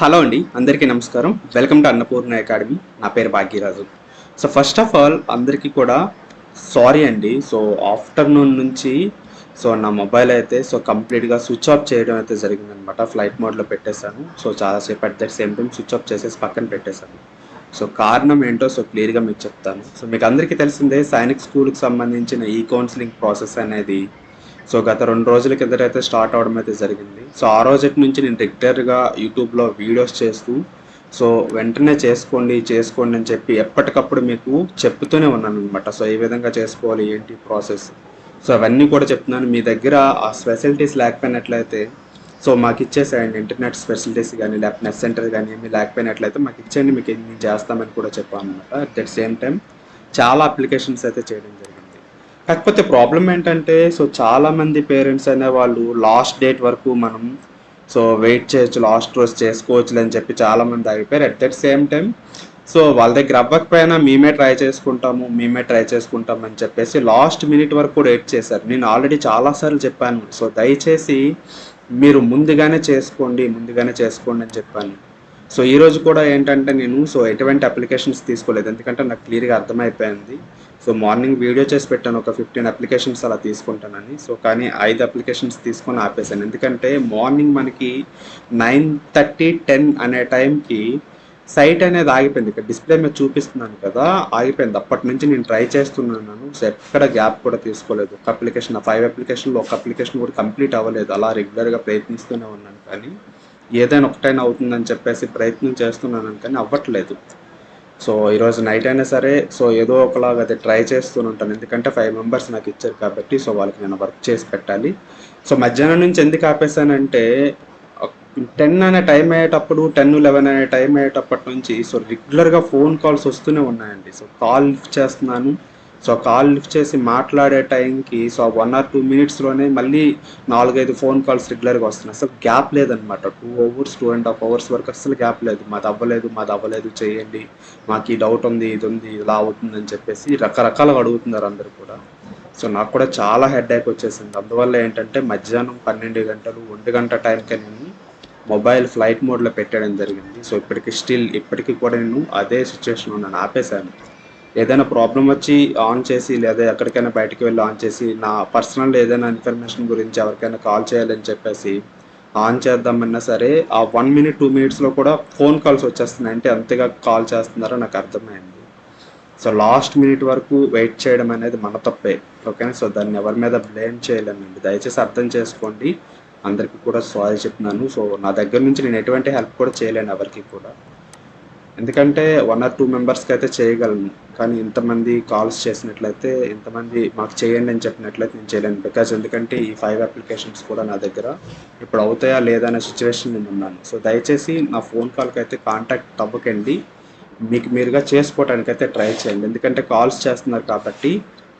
Hello అండి అందరికీ నమస్కారం. Welcome to Annapurna academy. నా పేరు Bhagyaraju. So first of all అందరికీ కూడా సారీ అండి. సో ఆఫ్టర్నూన్ నుంచి సో నా మొబైల్ అయితే సో కంప్లీట్గా స్విచ్ ఆఫ్ చేయడం అయితే జరిగిందనమాట ఫ్లైట్ మోడ్లో పెట్టేశాను. సో చాలాసేపు at that same time switch off చేసేసి పక్కన పెట్టేశాను. సో కారణం ఏంటో సో క్లియర్గా మీకు చెప్తాను. సో మీకు అందరికీ తెలిసిందే సైనిక్ స్కూల్కి సంబంధించిన ఈ కౌన్సిలింగ్ ప్రాసెస్ అనేది సో గత రెండు రోజుల కిందటైతే స్టార్ట్ అవడం అయితే జరిగింది. సో ఆ రోజటి నుంచి నేను రెగ్యులర్గా యూట్యూబ్లో వీడియోస్ చేస్తూ సో వెంటనే చేసుకోండి చేసుకోండి అని చెప్పి ఎప్పటికప్పుడు మీకు చెప్తూనే ఉన్నాను అనమాట సో ఏ విధంగా చేసుకోవాలి ఏంటి ప్రాసెస్? సో అవన్నీ కూడా చెప్తున్నాను. మీ దగ్గర ఆ ఫెసిలిటీస్ లేకపోయినట్లయితే సో మాకు ఇచ్చేసేయండి. ఇంటర్నెట్ స్పెషలిటీస్ కానీ లేకపోతే నెట్ సెంటర్ కానీ ఏమి లేకపోయినట్లయితే మాకు ఇచ్చేయండి. మీకు నేను చేస్తామని కూడా చెప్పాను అనమాట అట్ దట్ సేమ్ టైం చాలా అప్లికేషన్స్ అయితే చేయడం జరిగింది. కాకపోతే ప్రాబ్లం ఏంటంటే సో చాలా మంది పేరెంట్స్ అనే వాళ్ళు లాస్ట్ డేట్ వరకు మనం సో వెయిట్ చేయొచ్చు లాస్ట్ రోజు చేసుకోవచ్చు అని చెప్పి చాలా మంది ఆగిపోయారు. At that same time so వాళ్ళ దగ్గర అవ్వకపోయినా మేమే ట్రై చేసుకుంటాము మేమే ట్రై చేసుకుంటాం అని చెప్పేసి లాస్ట్ మినిట్ వరకు కూడా వెయిట్ చేశారు. నేను ఆల్రెడీ చాలాసార్లు చెప్పాను. సో దయచేసి మీరు ముందుగానే చేసుకోండి ముందుగానే చేసుకోండి అని చెప్పాను. సో ఈరోజు కూడా ఏంటంటే నేను సో ఎటువంటి అప్లికేషన్స్ తీసుకోలేదు. ఎందుకంటే నాకు క్లియర్గా అర్థమైపోయింది. సో మార్నింగ్ వీడియో చేసి పెట్టాను ఒక ఫిఫ్టీన్ అప్లికేషన్స్ అలా తీసుకుంటానని. సో కానీ ఐదు అప్లికేషన్స్ తీసుకొని ఆపేసాను ఎందుకంటే మార్నింగ్ మనకి నైన్ థర్టీ టెన్ అనే టైంకి సైట్ అనేది ఆగిపోయింది. ఇక్కడ డిస్ప్లే మీద చూపిస్తున్నాను కదా ఆగిపోయింది. అప్పటి నుంచి నేను ట్రై చేస్తున్నాను. సో ఎక్కడ గ్యాప్ కూడా తీసుకోలేదు. ఒక అప్లికేషన్ ఫైవ్ అప్లికేషన్లో ఒక అప్లికేషన్ కూడా కంప్లీట్ అవ్వలేదు. అలా రెగ్యులర్గా ప్రయత్నిస్తూనే ఉన్నాను కానీ ఏదైనా ఒకటైనా అవుతుందని చెప్పేసి ప్రయత్నం చేస్తున్నాను కానీ అవ్వట్లేదు. సో ఈరోజు నైట్ అయినా సరే సో ఏదో ఒకలాగా అది ట్రై చేస్తూనే ఉంటాను. ఎందుకంటే ఫైవ్ మెంబర్స్ నాకు ఇచ్చారు కాబట్టి సో వాళ్ళకి నేను వర్క్ చేసి పెట్టాలి. సో మధ్యాహ్నం నుంచి ఎందుకు ఆపేసానంటే టెన్ అనే టైం అయ్యేటప్పుడు టెన్ లెవెన్ అనే టైం అయ్యేటప్పటి నుంచి సో రెగ్యులర్గా ఫోన్ కాల్స్ వస్తూనే ఉన్నాయండి. సో కాల్ చేస్తున్నాను. సో కాల్ లిఫ్ట్ చేసి మాట్లాడే టైంకి సో వన్ ఆర్ టూ మినిట్స్లోనే మళ్ళీ నాలుగైదు ఫోన్ కాల్స్ రెగ్యులర్గా వస్తున్నాయి. అసలు గ్యాప్ లేదనమాట two hours two and half hours వరకు అసలు గ్యాప్ లేదు. మాది అవ్వలేదు మాది అవ్వలేదు చేయండి. మాకు ఈ డౌట్ ఉంది ఇది ఉంది ఇలా అవుతుందని చెప్పేసి రకరకాలుగా అడుగుతున్నారు అందరు కూడా. సో నాకు కూడా చాలా హెడ్ ఏక్ వచ్చేసింది. అందువల్ల ఏంటంటే మధ్యాహ్నం పన్నెండు గంటలు ఒంటి గంట టైంకి నేను మొబైల్ ఫ్లైట్ మోడ్లో పెట్టడం జరిగింది. సో ఇప్పటికి స్టిల్ ఇప్పటికీ కూడా నేను అదే సిచ్యువేషన్ ఉన్నాను. ఆపేశాను. ఏదైనా ప్రాబ్లం వచ్చి ఆన్ చేసి లేదా ఎక్కడికైనా బయటికి వెళ్ళి ఆన్ చేసి నా పర్సనల్ ఏదైనా ఇన్ఫర్మేషన్ గురించి ఎవరికైనా కాల్ చేయాలని చెప్పేసి ఆన్ చేద్దామన్నా సరే ఆ వన్ మినిట్ టూ మినిట్స్లో కూడా ఫోన్ కాల్స్ వచ్చేస్తున్నాయి. అంటే అంతగా కాల్ చేస్తున్నారో నాకు అర్థమైంది. సో లాస్ట్ మినిట్ వరకు వెయిట్ చేయడం అనేది మన తప్పే. ఓకేనా? సో దాన్ని ఎవరి మీద బ్లేమ్ చేయలేమండి దయచేసి అర్థం చేసుకోండి. అందరికీ కూడా సారీ చెప్తున్నాను. సో నా దగ్గర నుంచి నేను ఎటువంటి హెల్ప్ కూడా చేయలేను ఎవరికి కూడా. ఎందుకంటే వన్ ఆర్ టూ మెంబర్స్కి అయితే చేయగలను. కానీ ఇంతమంది కాల్స్ చేసినట్లయితే ఇంతమంది మాకు చేయండి అని చెప్పినట్లయితే నేను చేయలేను. బికాజ్ ఎందుకంటే ఈ ఫైవ్ అప్లికేషన్స్ కూడా నా దగ్గర ఇప్పుడు అవుతాయా లేదా అనే సిచ్యువేషన్ నేను ఉన్నాను. సో దయచేసి నా ఫోన్ కాల్కి అయితే కాంటాక్ట్ అవ్వకండి మీకు మీరుగా చేసుకోవడానికి అయితే ట్రై చేయండి. ఎందుకంటే కాల్స్ చేస్తున్నారు కాబట్టి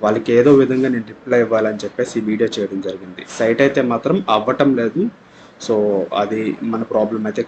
వాళ్ళకి ఏదో విధంగా నేను రిప్లై ఇవ్వాలని చెప్పేసి ఈ వీడియో చేయడం జరిగింది. సైట్ అయితే మాత్రం అవ్వటం లేదు. సో అది మన ప్రాబ్లం అయితే